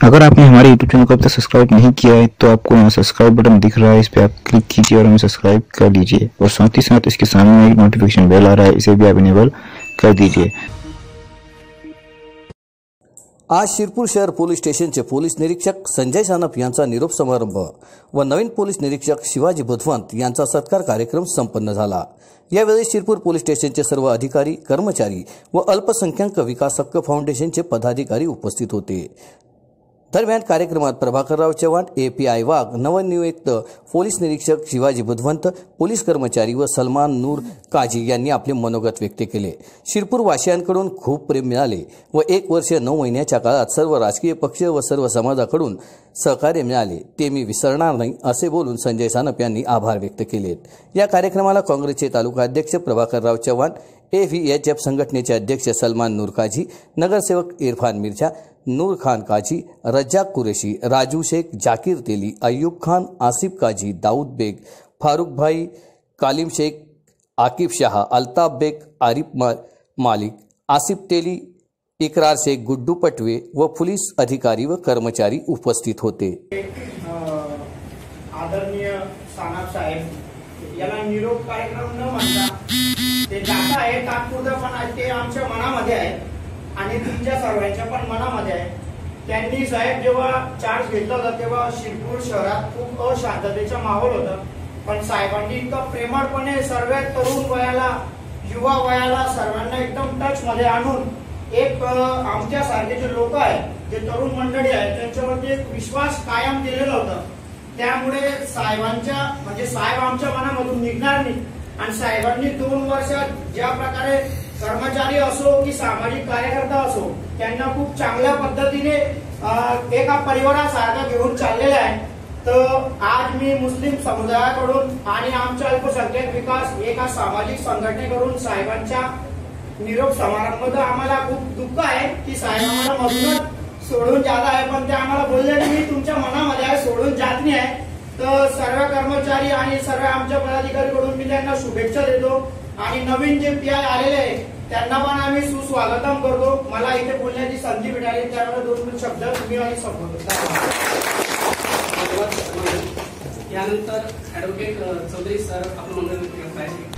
अगर आपने हमारे यूट्यूब चैनल को अब तक सब्सक्राइब नहीं किया है तो आपको यहाँ सब्सक्राइब बटन दिख रहा है, इस पर आप क्लिक कीजिए और हमें सब्सक्राइब कर लीजिए। और साथ ही साथ इसके सामने एक नोटिफिकेशन बेल आ रहा है, इसे भी आप इनेबल कर दीजिए। आज शिरपूर शहर पोलीस स्टेशनचे पोलीस निरीक्षक संजय सानप यांचा निरोप समारंभ व नवीन पोलीस निरीक्षक शिवाजी बुधवंत यांचा सत्कार कार्यक्रम संपन्न झाला. यावेळी शिरपूर पोलीस स्टेशनचे सर्व अधिकारी, कर्मचारी व अल्पसंख्याक विकास हक्क फाउंडेशन फाउंडेशनचे पदाधिकारी उपस्थित होते. दरम्यान कार्यक्रमात Prabhakarrao Chavan A P I Wagh नवनियुक्त पोलीस निरीक्षक शिवाजी बुधवंत पोलीस कर्मचारी व सलमान नूर काजी यांनी आपले मनोगत व्यक्त केले. शिरपूर वासियांकडून खूप प्रेम मिळाले व एक वर्ष नऊ महिन्याच्या काळात सर्व राजकीय पक्ष व सर्व समाजाकडून सहकार्य मिळाले. ते मी विसरणार नाही असे बोलून संजय सानप यांनी आभार व्यक्त केलेत. या कार्यक्रमाला काँग्रेसचे तालुका अध्यक्ष Prabhakarrao Chavan A V H F संघटनेचे अध्यक्ष सलमान नूर काझी नगरसेवक इरफान मिर्झा नूर खान काजी रज्जाक कुरेशी राजू शेख जाकीर तेली अय्यूब खान आसिफ काजी दाऊद बेग फारूक भाई कालिम शेख आकिब शाह अल्ताफ बेग आरिफ मा मालिक आसिफ तेली इकरार शेख गुड्डू पटवे व पोलीस अधिकारी व कर्मचारी उपस्थित होते. आदरणीय साहेब याला निरोप कार्यक्रम न ते आहे तात्पुरतं पण ते आमच्या मनामध्ये आहे आणि तुमच्या सर्वांच्या पण मनामध्ये आहे. त्यांनी साहेब जेव्हा चार्ज घेतला होता तेव्हा शिरपूर शहरात खूप अशांततेचा माहोल होता. पण साहेबांनी इतकं प्रेमळपणे सर्व तरुण वयाला युवा वयाला सर्वांना एकदम टच मध्ये आणून एक आमच्या आमच्यासारखे जे लोक आहेत जे तरुण मंडळी आहेत त्यांच्यावरती एक विश्वास कायम केलेला होता. त्यामुळे साहेबांच्या म्हणजे साहेब आमच्या मनामधून निघणार नाही. आणि साहेबांनी दोन वर्षात ज्या प्रकारे कर्मचारी असो की सामाजिक कार्यकर्ता असो त्यांना खूप चांगल्या पद्धतीने एका परिवारासारखा घेऊन चाललेला आहे. तर आज मी मुस्लिम समुदायाकडून आणि आमच्या अल्पसंख्याक विकास एका सामाजिक संघटनेकडून साहेबांच्या निरोप समारंभ आम्हाला खूप दुःख आहे की साहेब आम्हाला मधूनच सोडून जात आहे पण ते आम्हाला बोलले की मी तुमच्या मनामध्ये आहे सोडून जात नाही आहे. तर सर्व कर्मचारी आणि सर्व आमच्या पदाधिकारीकडून मी त्यांना शुभेच्छा देतो. आणि नवीन जे पी आय आलेले आहे त्यांना पण आम्ही सुस्वागतम करतो. मला इथे बोलण्याची संधी मिळाली. त्यामुळे दोन दोन शब्द तुम्ही आणि संबोधतो यानंतर ऍडव्होकेट चौधरी सर आपलं मंडळ व्यक्त करत